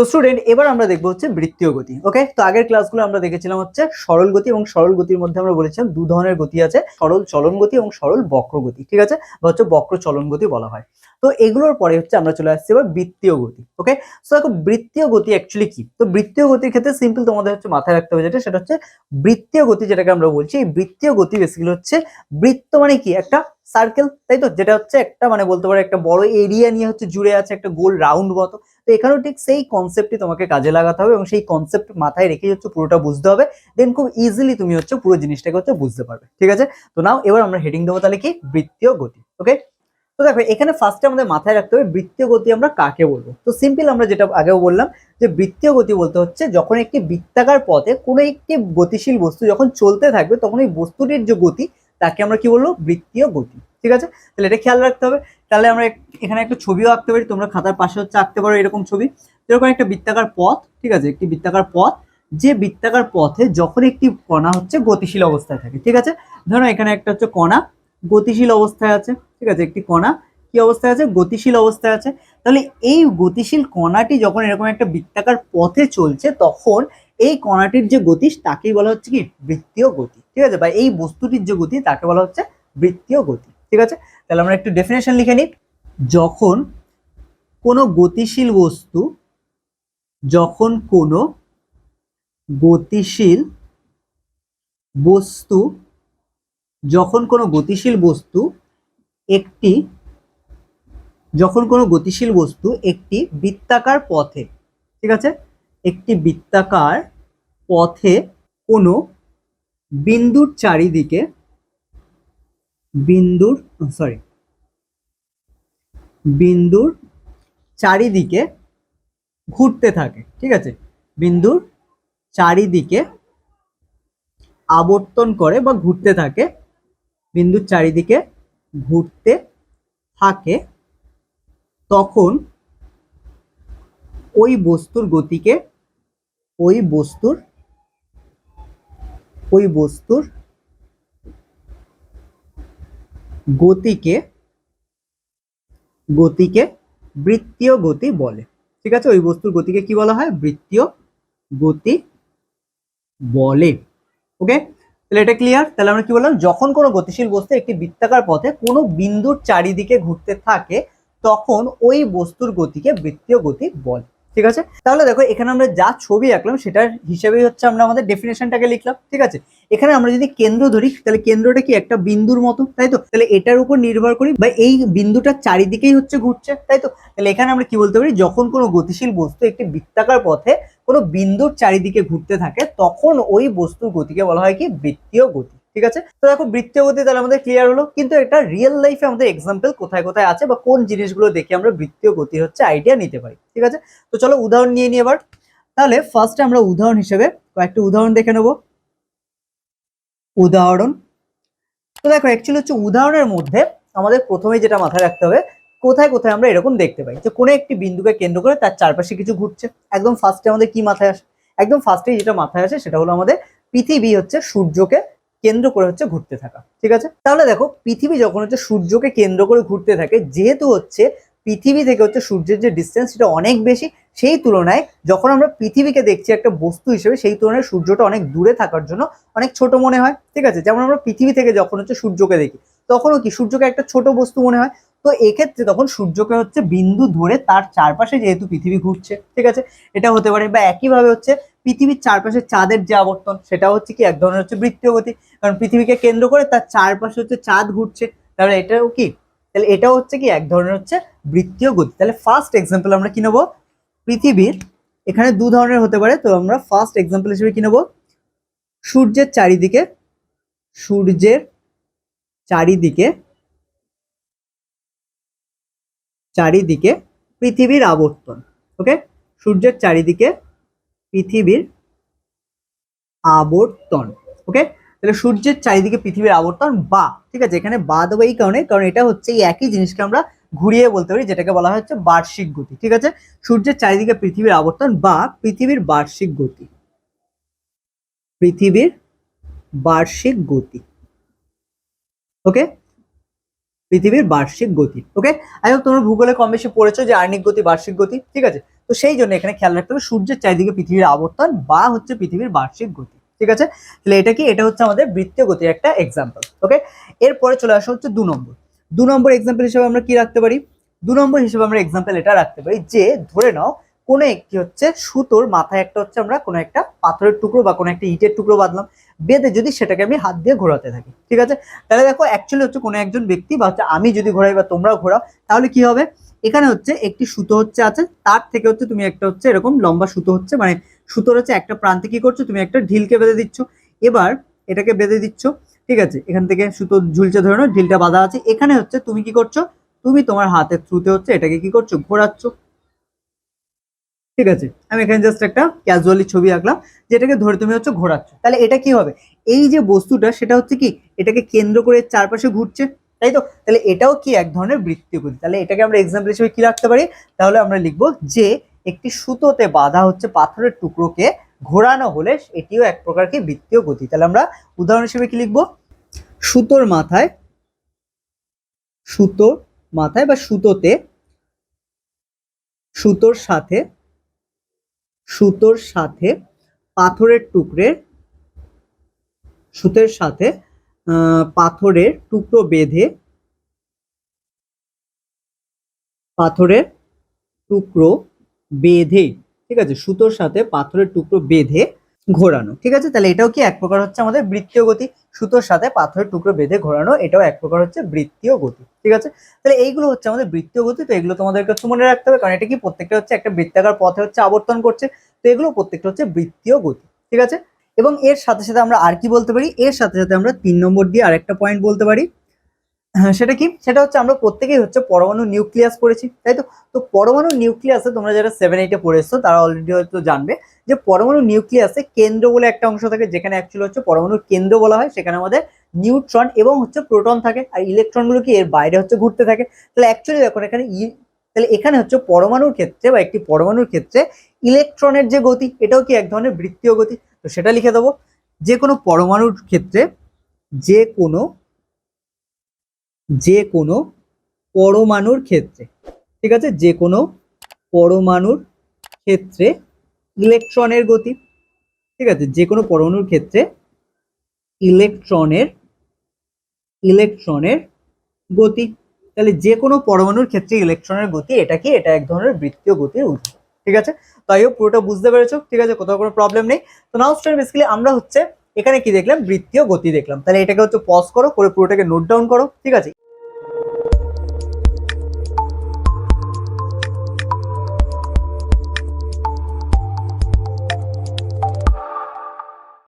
তো স্টুডেন্ট এবার আমরা দেখব হচ্ছে বৃত্তীয় গতি ওকে তো আগের ক্লাসগুলো আমরা দেখেছিলাম হচ্ছে সরল গতি এবং সরল গতির মধ্যে আমরা বলেছিলাম দু ধরনের গতি আছে, সরল চলন গতি এবং সরল বক্র গতি, ঠিক আছে? বা হচ্ছে বক্র চলন গতি বলা হয়। তো এগুলোর পরে হচ্ছে আমরা চলে আসছি এবার বৃত্তীয় গতি ওকে সো দেখো বৃত্তীয় গতি অ্যাকচুয়ালি কি? তো বৃত্তীয় গতির ক্ষেত্রে সিম্পল তোমাদের হচ্ছে মাথায় রাখতে হবে যেটা, সেটা হচ্ছে বৃত্তীয় গতি যেটাকে আমরা বলছি, এই বৃত্তীয় গতি বেসিক্যালি হচ্ছে বৃত্ত মানে কি? একটা সার্কেল তাই তো যেটা হচ্ছে একটা মানে বলতে পারো একটা বড় এরিয়া নিয়ে হচ্ছে জুড়ে আছে, একটা গোল রাউন্ড মতো। তো এখানেও ঠিক সেই কনসেপ্টই তোমাকে কাজে লাগাতে হবে এবং সেই কনসেপ্ট মাথায় রেখে হচ্ছে পুরোটা বুঝতে হবে। দেন খুব ইজিলি তুমি হচ্ছে পুরো জিনিসটাকে হচ্ছে বুঝতে পারবে। ঠিক আছে? তো নাও এবার আমরা হেডিং দেবো তাহলে কি? বৃত্তীয় গতি। ওকে তো দেখো, এখানে ফার্স্টে আমাদের মাথায় রাখতে হবে বৃত্তীয় গতি আমরা কাকে বলব? তো সিম্পল আমরা যেটা আগেও বললাম যে বৃত্তীয় গতি বলতে হচ্ছে যখন একটি বৃত্তাকার পথে কোনো একটি গতিশীল বস্তু যখন চলতে থাকবে, তখন এই বস্তুটির যে গতি তাকে আমরা কি বলব? বৃত্তীয় গতি। ঠিক আছে? তাহলে এটা খেয়াল রাখতে হবে। তাহলে আমরা এখানে একটা ছবিও আঁকতে পারি। তোমরা খাতার পাশে হচ্ছে আঁকতে পারো এরকম ছবি। যেরকম একটা বৃত্তাকার পথ, ঠিক আছে? একটি বৃত্তাকার পথ। যে বৃত্তাকার পথে যখন একটি কণা হচ্ছে গতিশীল অবস্থায় থাকে, ঠিক আছে? ধরো এখানে একটা হচ্ছে কণা গতিশীল অবস্থায় আছে, ঠিক আছে? একটি কণা কি অবস্থায় আছে? গতিশীল অবস্থায় আছে। তাহলে এই গতিশীল কণাটি যখন এরকম একটা বৃত্তাকার পথে চলছে, তখন এই কণাটির যে গতি, তাকেই বলা হচ্ছে কি? বৃত্তীয় গতি। ঠিক আছে? বা এই বস্তুটির যে গতি, তাকে বলা হচ্ছে বৃত্তীয় গতি। ঠিক আছে? তাহলে আমরা একটু ডেফিনেশন লিখে নিই। যখন কোনো গতিশীল বস্তু, যখন কোনো গতিশীল বস্তু, যখন কোনো গতিশীল বস্তু একটি, যখন কোনো গতিশীল বস্তু একটি বৃত্তাকার পথে, ঠিক আছে? একটি বৃত্তাকার পথে কোনো বিন্দুর চারিদিকে, বিন্দুর সরি বিন্দুর চারিদিকে ঘুরতে থাকে, ঠিক আছে? বিন্দুর চারিদিকে আবর্তন করে বা ঘুরতে থাকে, বিন্দুর চারিদিকে ঘুরতে থাকে, তখন ওই বস্তুর গতিকে, ওই বস্তুর ওই বস্তুর গতিকে গতিকে বৃত্তীয় গতি বলে। ঠিক আছে? ওই বস্তুর গতিকে কি বলা হয়? বৃত্তীয় গতি বলে। ওকে তাহলে এটা ক্লিয়ার তাহলে আমরা কি বললাম? যখন কোনো গতিশীল বস্তু একটি বৃত্তাকার পথে কোনো বিন্দুর চারিদিকে ঘুরতে থাকে, তখন ওই বস্তুর গতিকে বৃত্তীয় গতি বলে। ঠিক আছে? তাহলে দেখো, এখানে আমরা যা ছবি আঁকলাম, সেটার হিসেবেই হচ্ছে আমরা আমাদের ডেফিনেশনটাকে লিখলাম, ঠিক আছে? এখানে আমরা যদি কেন্দ্র ধরি, তাহলে কেন্দ্রটা কি? একটা বিন্দুর মতো, তাই তো? তাহলে এটার উপর নির্ভর করি, বা এই বিন্দুটার চারিদিকেই হচ্ছে ঘুরছে, তাই তো? তাহলে এখানে আমরা কি বলতে পারি? যখন কোনো গতিশীল বস্তু একটি বৃত্তাকার পথে কোনো বিন্দুর চারিদিকে ঘুরতে থাকে, তখন ওই বস্তুর গতিকে বলা হয় কি? বৃত্তীয় গতি। ঠিক আছে? তো দেখো বৃত্তীয় গতি তাহলে আমাদের ক্লিয়ার হলো। কিন্তু এটা রিয়েল লাইফে আমাদের এক্সাম্পল কোথায় কোথায় আছে বা কোন জিনিসগুলো দেখে আমরা বৃত্তীয় গতি হচ্ছে আইডিয়া নিতে পারি, ঠিক আছে? তো চলো উদাহরণ নিয়ে নিই এবার। তাহলে ফার্স্টে আমরা উদাহরণ হিসেবে কয়েকটি উদাহরণ দেখে নেব। উদাহরণ। তো দেখো অ্যাকচুয়ালি হচ্ছে উদাহরণের মধ্যে আমাদের প্রথমে যেটা মাথায় রাখতে হবে, কোথায় কোথায় আমরা এরকম দেখতে পাই? যে কোনো একটি বিন্দুকে কেন্দ্র করে তার চারপাশে কিছু ঘুরছে। একদম ফার্স্টে আমাদের কি মাথায় আসে? একদম ফার্স্টে যেটা মাথায় আসে সেটা হলো আমাদের পৃথিবী হচ্ছে সূর্যকে কেন্দ্র করে হচ্ছে ঘুরতে থাকা, ঠিক আছে? তাহলে দেখো, পৃথিবী যখন হচ্ছে সূর্যকে কেন্দ্র করে ঘুরতে থাকে, যেহেতু হচ্ছে পৃথিবী থেকে হচ্ছে সূর্যের যে ডিস্টেন্স সেটা অনেক বেশি, সেই তুলনায় যখন আমরা পৃথিবীকে দেখছি একটা বস্তু হিসেবে, সেই তুলনায় সূর্যটা অনেক দূরে থাকার জন্য অনেক ছোট মনে হয়, ঠিক আছে? যেমন আমরা পৃথিবী থেকে যখন হচ্ছে সূর্যকে দেখি, তখনও কি সূর্যকে একটা ছোট বস্তু মনে হয়? তো এক্ষেত্রে তখন সূর্যকে হচ্ছে বিন্দু ধরে তার চারপাশে যেহেতু পৃথিবী ঘুরছে, ঠিক আছে? এটা হতে পারে বা একইভাবে হচ্ছে পৃথিবীর চারপাশে চাঁদের যে আবর্তন সেটা হচ্ছে কি এক ধরনের হচ্ছে বৃত্তীয় গতি। কারণ পৃথিবীকে কেন্দ্র করে তার চারপাশে হচ্ছে চাঁদ ঘুরছে। তাহলে এটাও কি? তাহলে এটাও হচ্ছে কি এক ধরনের হচ্ছে বৃত্তীয় গতি। তাহলে ফার্স্ট এক্সাম্পল আমরা কি নেব? পৃথিবীর এখানে দু ধরনের হতে পারে, তো আমরা ফার্স্ট এক্সাম্পল হিসেবে কি নেব? সূর্যের চারিদিকে সূর্যের চারিদিকে চারিদিকে পৃথিবীর আবর্তন ওকে সূর্যের চারিদিকে পৃথিবীর আবর্তন ওকে তাহলে সূর্যের চারিদিকে পৃথিবীর আবর্তন বা, ঠিক আছে? এখানে বা দেবো এই কারণে, কারণ এটা হচ্ছে এই একই জিনিসকে আমরা ঘুরিয়ে বলতে পারি, যেটাকে বলা হচ্ছে বার্ষিক গতি, ঠিক আছে? সূর্যের চারিদিকে পৃথিবীর আবর্তন বা পৃথিবীর বার্ষিক গতি। পৃথিবীর বার্ষিক গতি ওকে পৃথিবীর বার্ষিক গতি ওকে আই হোক, তোমরা ভূগোলে কম বেশি পড়েছো যে আর্নিক গতি, বার্ষিক গতি, ঠিক আছে? তো সেই জন্য এখানে খেয়াল রাখতে হবে, সূর্যের চারিদিকে পৃথিবীর আবর্তন বা হচ্ছে পৃথিবীর বার্ষিক গতি, ঠিক আছে? তাহলে এটা কি? এটা হচ্ছে আমাদের বৃত্তীয় গতির একটা এক্সাম্পল ওকে এরপরে চলে আসা হচ্ছে দু নম্বর। দু নম্বর এক্সাম্পল হিসেবে আমরা কি রাখতে পারি? দু নম্বর হিসেবে আমরা এক্সাম্পল এটা রাখতে পারি যে, ধরে নাও, কোনো একটি হচ্ছে সুতোর মাথায় একটা হচ্ছে আমরা কোনো একটা পাথরের টুকরো বা কোনো একটা ইটের টুকরো বাঁধলাম, বেঁধে যদি সেটাকে আমি হাত দিয়ে ঘোরাতে থাকি, ঠিক আছে? তাহলে দেখো অ্যাকচুয়ালি হচ্ছে কোনো একজন ব্যক্তি বা হচ্ছে আমি যদি ঘোরাই বা তোমরাও ঘোরাও, তাহলে কি হবে? এখানে হচ্ছে একটি সুতো হচ্ছে আছে, তার থেকে হচ্ছে তুমি একটা হচ্ছে এরকম লম্বা সুতো হচ্ছে মানে সুতোর হচ্ছে একটা প্রান্তে কি করছ, তুমি একটা ঢিলকে বেঁধে দিচ্ছ। এবার এটাকে বেঁধে দিচ্ছ, ঠিক আছে? এখান থেকে সুতো ঝুলছে ধরে ঢিলটা বাঁধা আছে। এখানে হচ্ছে তুমি কি করছ, তুমি তোমার হাতের থ্রুতে হচ্ছে এটাকে কি করছ, ঘোরাচ্ছ। ঠিক আছে? আমি এখানে জাস্ট একটা ক্যাজুয়ালি ছবি আঁকলাম, যেটাকে ধরে তুমি হচ্ছে ঘোরাচ্ছ। তাহলে এটা কি হবে? এই যে বস্তুটা, সেটা হচ্ছে কি? এটাকে কেন্দ্র করে চারপাশে ঘুরছে। তাই তো? তাহলে এটাও কি এক ধরনের বৃত্তীয় গতি? তাহলে এটাকে আমরা এক্সাম্পল হিসেবে কি রাখতে পারি? তাহলে আমরা লিখব যে একটি সুতোতে বাঁধা হচ্ছে পাথরের টুকরোকে, ঘোরানো হলে এটিও এক প্রকার কি বৃত্তীয় গতি? তাহলে আমরা উদাহরণ হিসেবে কি লিখব? সুতোর মাথায় সুতোর মাথায় বা সুতোতে, সুতোর সাথে সুতোর সাথে পাথরের টুকরের, সুতোর সাথে পাথরের টুকরো বেঁধে, পাথরের টুকরো বেঁধে, ঠিক আছে, সুতোর সাথে পাথরের টুকরো বেঁধে ঘোরানো, ঠিক আছে? তাহলে এটাও কি এক প্রকার হচ্ছে আমাদের বৃত্তীয় গতি? সুতোর সাথে পাথরের টুকরো বেঁধে ঘোরানো, এটাও এক প্রকার হচ্ছে বৃত্তীয় গতি, ঠিক আছে? তাহলে এইগুলো হচ্ছে আমাদের বৃত্তীয় গতি, তো এগুলো তোমাদেরকে হচ্ছে মনে রাখতে হবে, কারণ এটা কি প্রত্যেকটা হচ্ছে একটা বৃত্তাকার পথে হচ্ছে আবর্তন করছে, তো এগুলো প্রত্যেকটা হচ্ছে বৃত্তীয় গতি, ঠিক আছে? এবং এর সাথে সাথে আমরা আর কি বলতে পারি? এর সাথে সাথে আমরা তিন নম্বর দিয়ে আরেকটা পয়েন্ট বলতে পারি। হ্যাঁ, সেটা কি? সেটা হচ্ছে আমরা প্রত্যেকেই হচ্ছে পরমাণু নিউক্লিয়াস পড়েছি তাই তো? তো পরমাণু নিউক্লিয়াসে তোমরা যারা সেভেন এইটে পড়েছো তারা অলরেডি হয়তো জানবে যে পরমাণু নিউক্লিয়াসে কেন্দ্র বলে একটা অংশ থাকে যেখানে অ্যাকচুয়ালি হচ্ছে পরমাণুর কেন্দ্র বলা হয় সেখানে আমাদের নিউট্রন এবং হচ্ছে প্রোটন থাকে আর ইলেকট্রনগুলো কি এর বাইরে হচ্ছে ঘুরতে থাকে। তাহলে অ্যাকচুয়ালি দেখো এখানে তাহলে এখানে হচ্ছে পরমাণুর ক্ষেত্রে বা একটি পরমাণুর ক্ষেত্রে ইলেকট্রনের যে গতি, এটাও কি এক ধরনের বৃত্তীয় গতি? তো সেটা লিখে দেবো। যে কোনো পরমাণুর ক্ষেত্রে যে কোনো যে কোনো পরমাণুর ক্ষেত্রে, ঠিক আছে? যে কোনো পরমাণুর ক্ষেত্রে ইলেকট্রনের গতি, ঠিক আছে? যে কোনো পরমাণুর ক্ষেত্রে ইলেকট্রনের ইলেকট্রনের গতি। তাহলে যে কোনো পরমাণুর ক্ষেত্রে ইলেকট্রনের গতি এটা কি? এটা এক ধরনের বৃত্তীয় গতির উদাহরণ ঠিক আছে? তাই হোক পুরোটা বুঝতে পেরেছ। ঠিক আছে? কোথাও কোনো প্রবলেম নেই। তো নাও স্টার বেসিক্যালি আমরা হচ্ছে এখানে কি দেখলাম? বৃত্তীয় গতি দেখলাম। তাহলে এটাকে হচ্ছে পজ করো, করে পুরোটাকে নোট ডাউন করো। ঠিক আছে?